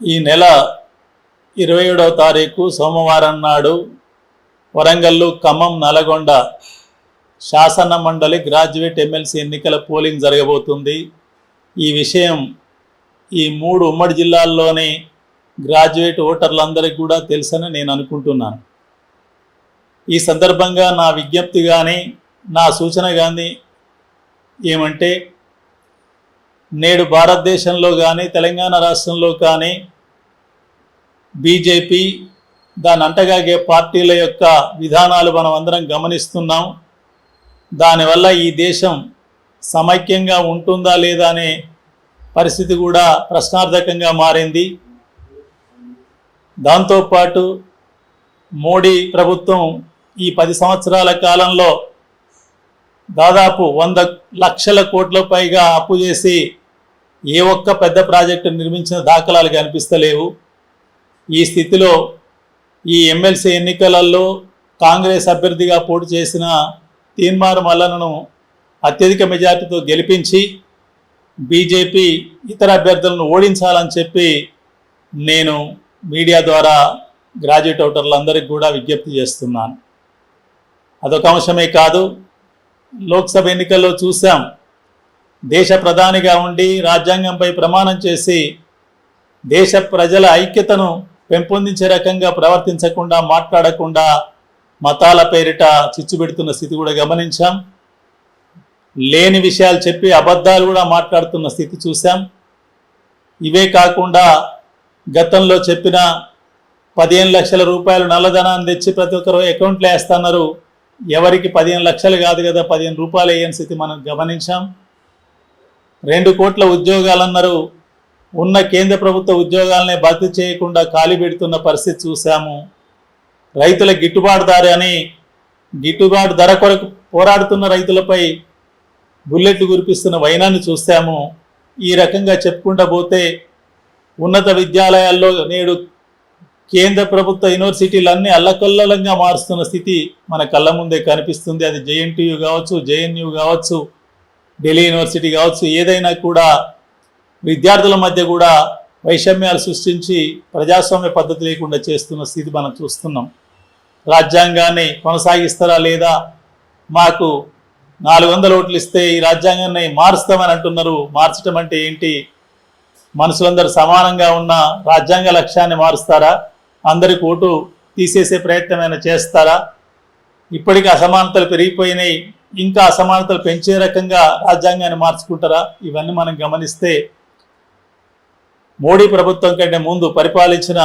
ఈ నెల ఇరవై ఏడవ తారీఖు సోమవారం నాడు వరంగల్లు ఖమ్మం నల్గొండ శాసన మండలి గ్రాడ్యుయేట్ ఎమ్మెల్సీ ఎన్నికల పోలింగ్ జరగబోతుంది. ఈ విషయం ఈ మూడు ఉమ్మడి జిల్లాల్లోని గ్రాడ్యుయేట్ ఓటర్లందరికీ కూడా తెలుసని నేను అనుకుంటున్నాను. ఈ సందర్భంగా నా విజ్ఞప్తి కానీ నా సూచన కానీ ఏమంటే నేడు భారతదేశంలో కానీ తెలంగాణ రాష్ట్రంలో కానీ బీజేపీ దాని అంటగాగే పార్టీల యొక్క విధానాలు మనం అందరం గమనిస్తున్నాం. దానివల్ల ఈ దేశం సమైక్యంగా ఉంటుందా లేదా అనే పరిస్థితి కూడా ప్రశ్నార్థకంగా మారింది. దాంతోపాటు మోడీ ప్రభుత్వం ఈ పది సంవత్సరాల కాలంలో దాదాపు వంద లక్షల కోట్ల పైగా అప్పు చేసి ఏ ఒక్క పెద్ద ప్రాజెక్టు నిర్మించిన దాఖలాలు కనిపిస్తలేవు. ఈ స్థితిలో ఈ ఎమ్మెల్సీ ఎన్నికలలో కాంగ్రెస్ అభ్యర్థిగా పోటీ చేసిన తీన్మార్ మల్లనను అత్యధిక మెజార్టీతో గెలిపించి బీజేపీ ఇతర అభ్యర్థులను ఓడించాలని చెప్పి నేను మీడియా ద్వారా గ్రాడ్యుయేట్ అవుటర్లందరికీ కూడా విజ్ఞప్తి చేస్తున్నాను. అదొక అంశమే కాదు లోక్సభ ఎన్నికల్లో చూసాం. దేశ ప్రధానిగా ఉండి రాజ్యాంగంపై ప్రమాణం చేసి దేశ ప్రజల ఐక్యతను పెంపొందించే రకంగా ప్రవర్తించకుండా మాట్లాడకుండా మతాల పేరిట చిచ్చు పెడుతున్న స్థితి కూడా గమనించాం. లేని విషయాలు చెప్పి అబద్ధాలు కూడా మాట్లాడుతున్న స్థితి చూశాం. ఇవే కాకుండా గతంలో చెప్పిన పదిహేను లక్షల రూపాయలు నల్లధనాన్ని తెచ్చి ప్రతి ఒక్కరు అకౌంట్లో వేస్తున్నారు. ఎవరికి పదిహేను లక్షలు కాదు కదా పదిహేను రూపాయలు వేయని స్థితి మనం గమనించాం. రెండు కోట్ల ఉద్యోగాలన్నారు. ఉన్న కేంద్ర ప్రభుత్వ ఉద్యోగాలనే భర్తీ చేయకుండా ఖాళీ పెడుతున్న పరిస్థితి చూశాము. రైతుల గిట్టుబాటు ధర అని గిట్టుబాటు ధర కొరకు పోరాడుతున్న రైతులపై బుల్లెట్లు కురిపిస్తున్న వైనాన్ని చూస్తాము ఈ రకంగా చెప్పుకుంటా పోతే ఉన్నత విద్యాలయాల్లో నేడు కేంద్ర ప్రభుత్వ యూనివర్సిటీలన్నీ అల్లకల్లోలంగా మారుస్తున్న స్థితి మన కళ్ళ ముందే కనిపిస్తుంది. అది జేఎన్టీయు కావచ్చు జేఎన్యు కావచ్చు. ఢిల్లీ యూనివర్సిటీ కావచ్చు ఏదైనా కూడా విద్యార్థుల మధ్య కూడా వైషమ్యాలు సృష్టించి ప్రజాస్వామ్య పద్ధతి లేకుండా చేస్తున్న స్థితి మనం చూస్తున్నాం. రాజ్యాంగాన్ని కొనసాగిస్తారా లేదా? మాకు నాలుగు వందల ఓట్లు ఇస్తే ఈ రాజ్యాంగాన్ని మారుస్తామని అంటున్నారు. మార్చడం అంటే ఏంటి? మనుషులందరూ సమానంగా ఉన్న రాజ్యాంగ లక్ష్యాన్ని మారుస్తారా? అందరికి ఓటు తీసేసే ప్రయత్నమైనా చేస్తారా? ఇప్పటికీ అసమానతలు పెరిగిపోయినాయి. ఇంకా అసమానతలు పెంచే రకంగా రాజ్యాంగాన్ని మార్చుకుంటారా? ఇవన్నీ మనం గమనిస్తే మోడీ ప్రభుత్వం కంటే ముందు పరిపాలించిన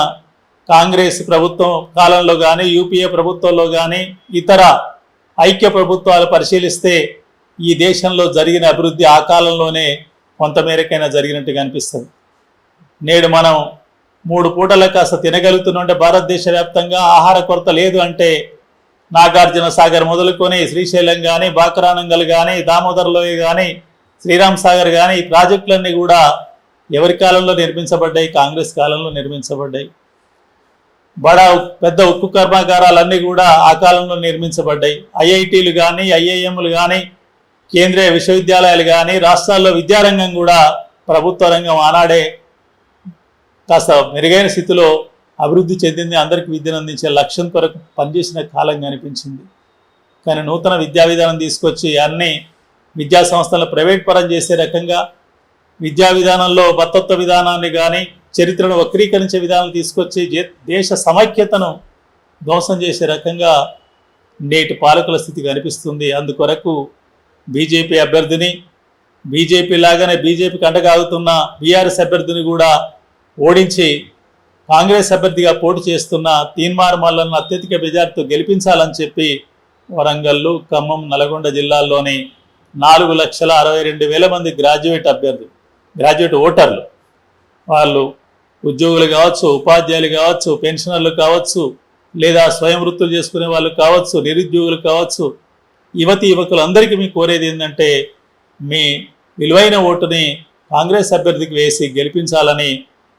కాంగ్రెస్ ప్రభుత్వం కాలంలో కానీ యూపీఏ ప్రభుత్వంలో కానీ ఇతర ఐక్య ప్రభుత్వాలు పరిశీలిస్తే ఈ దేశంలో జరిగిన అభివృద్ధి ఆ కాలంలోనే కొంతమేరకైనా జరిగినట్టుగా అనిపిస్తుంది. నేడు మనం మూడు పూటల కాస్త తినగలుగుతుంటే భారతదేశ వ్యాప్తంగా ఆహార కొరత లేదు అంటే నాగార్జున సాగర్ మొదలుకొని శ్రీశైలం కానీ బాకరానంగల్ కానీ దామోదర్లోయ కానీ శ్రీరామ్ సాగర్ కానీ ఈ ప్రాజెక్టులన్నీ కూడా ఎవరి కాలంలో నిర్మించబడ్డాయి? కాంగ్రెస్ కాలంలో నిర్మించబడ్డాయి. బడా పెద్ద ఉక్కు కర్మాగారాలన్నీ కూడా ఆ కాలంలో నిర్మించబడ్డాయి. ఐఐటీలు కానీ ఐఐఎంలు కానీ కేంద్రీయ విశ్వవిద్యాలయాలు కానీ రాష్ట్రాల్లో విద్యారంగం కూడా ప్రభుత్వ రంగం ఆనాడే కాస్త మెరుగైన స్థితిలో అభివృద్ధి చెందింది అందరికీ విద్యను అందించే లక్ష్యం కొరకు పనిచేసిన కాలం కనిపించింది. కానీ నూతన విద్యా విధానం తీసుకొచ్చి అన్ని విద్యా సంస్థలను ప్రైవేట్ పరం చేసే రకంగా విద్యా విధానంలో భర్తత్వ విధానాన్ని కానీ చరిత్రను వక్రీకరించే విధానం తీసుకొచ్చి దేశ సమైక్యతను ధ్వంసం చేసే రకంగా నేటి పాలకుల స్థితి కనిపిస్తుంది. అందుకొరకు బీజేపీ అభ్యర్థిని బీజేపీ లాగానే బీజేపీకి అండగాగుతున్న బీఆర్ఎస్ అభ్యర్థిని కూడా ఓడించి కాంగ్రెస్ అభ్యర్థిగా పోటీ చేస్తున్న తీన్మార్ మల్లను అత్యధిక మెజార్టీతో గెలిపించాలని చెప్పి వరంగల్లు ఖమ్మం నల్గొండ జిల్లాల్లోని నాలుగు లక్షల అరవై రెండు వేల మంది గ్రాడ్యుయేట్ అభ్యర్థులు గ్రాడ్యుయేట్ ఓటర్లు. వాళ్ళు ఉద్యోగులు కావచ్చు ఉపాధ్యాయులు కావచ్చు పెన్షనర్లు కావచ్చు లేదా స్వయం వృత్తులు చేసుకునే వాళ్ళు కావచ్చు నిరుద్యోగులు కావచ్చు యువతి యువకులందరికీ మీ కోరేది ఏంటంటే మీ విలువైన ఓటుని కాంగ్రెస్ అభ్యర్థికి వేసి గెలిపించాలని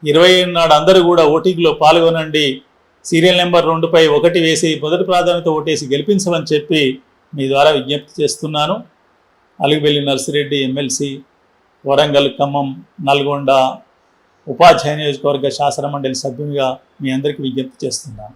ఇరవై నాడు అందరూ కూడా ఓటింగ్లో పాల్గొనండి. సీరియల్ నెంబర్ రెండుపై ఒకటి వేసి మొదటి ప్రాధాన్యత ఓటేసి గెలిపించమని చెప్పి మీ ద్వారా విజ్ఞప్తి చేస్తున్నాను. అలిగిబెల్లి నర్సిరెడ్డి ఎమ్మెల్సీ వరంగల్ ఖమ్మం నల్గొండ ఉపాధ్యాయ నియోజకవర్గ శాసనమండలి సభ్యునిగా మీ అందరికీ విజ్ఞప్తి చేస్తున్నాను.